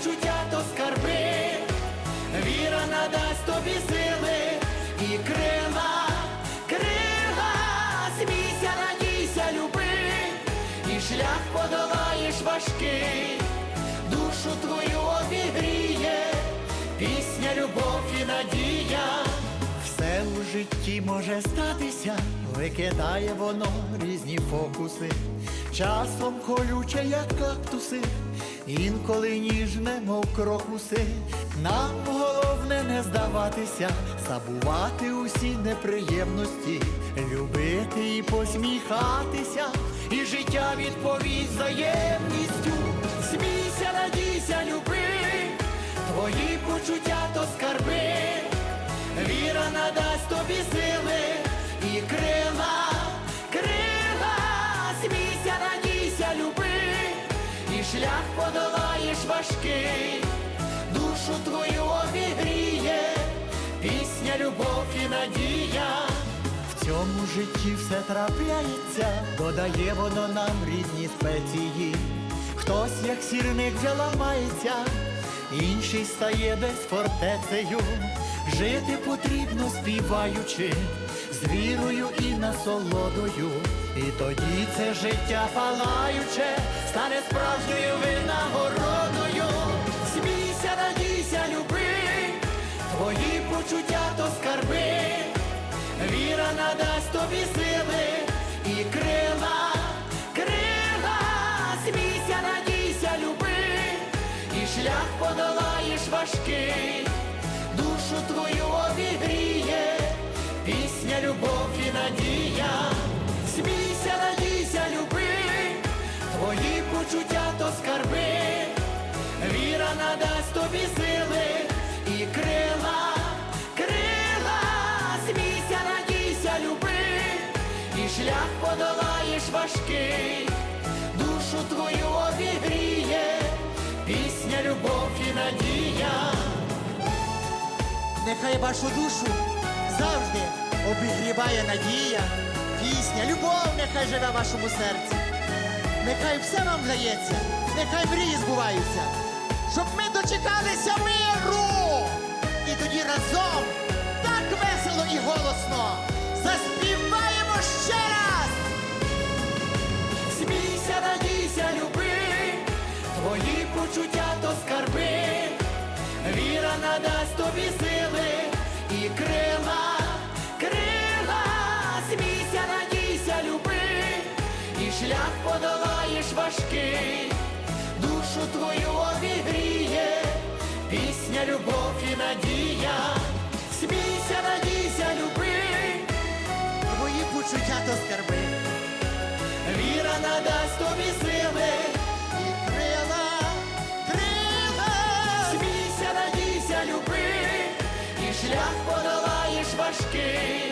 почуття то скарби, віра надасть тобі сили і крила, крила, смійся, надійся, люби, і шлях подолаєш важкий, душу твою обігріє, пісня, любов і надія. Все у житті може статися, викидає воно різні фокуси, часом колюче, як кактуси, інколи ніжне, мов крокуси. Нам головне не здаватися, забувати усі неприємності, любити і посміхатися, і життя відповість взаємністю. Смійся, надійся, люби, важкий, душу твою обігріє, пісня, любов і надія. В цьому житті все трапляється, додає воно нам різні спеції. Хтось, як сірник, вже ламається, інший стає десь фортецею. Жити потрібно співаючи, з вірою і насолодою. І тоді це життя палаюче стане справжньою винагородою. Надасть тобі сили. І крила, крила, смійся, надійся, люби, і шлях подолаєш важкий, душу твою обігріє, пісня, любов і надія. Смійся, надійся, люби, твої почуття то скарби, віра надасть тобі сили шлях подолаєш важкий, душу твою обігріє, пісня, любов і надія. Нехай вашу душу завжди обігріває надія, пісня, любов нехай живе в вашому серці. Нехай все вам вдається, нехай мрії збуваються, щоб ми дочекалися миру. І тоді разом так весело і голосно почуття то скарби, віра надасть тобі сили і крила, крила, смійся, надійся, люби, і шлях подолаєш важкий, душу твою обігріє, пісня, любов і надія. Смійся, надійся, люби. Твої почуття то скарби. Віра надасть тобі сили, подолаєш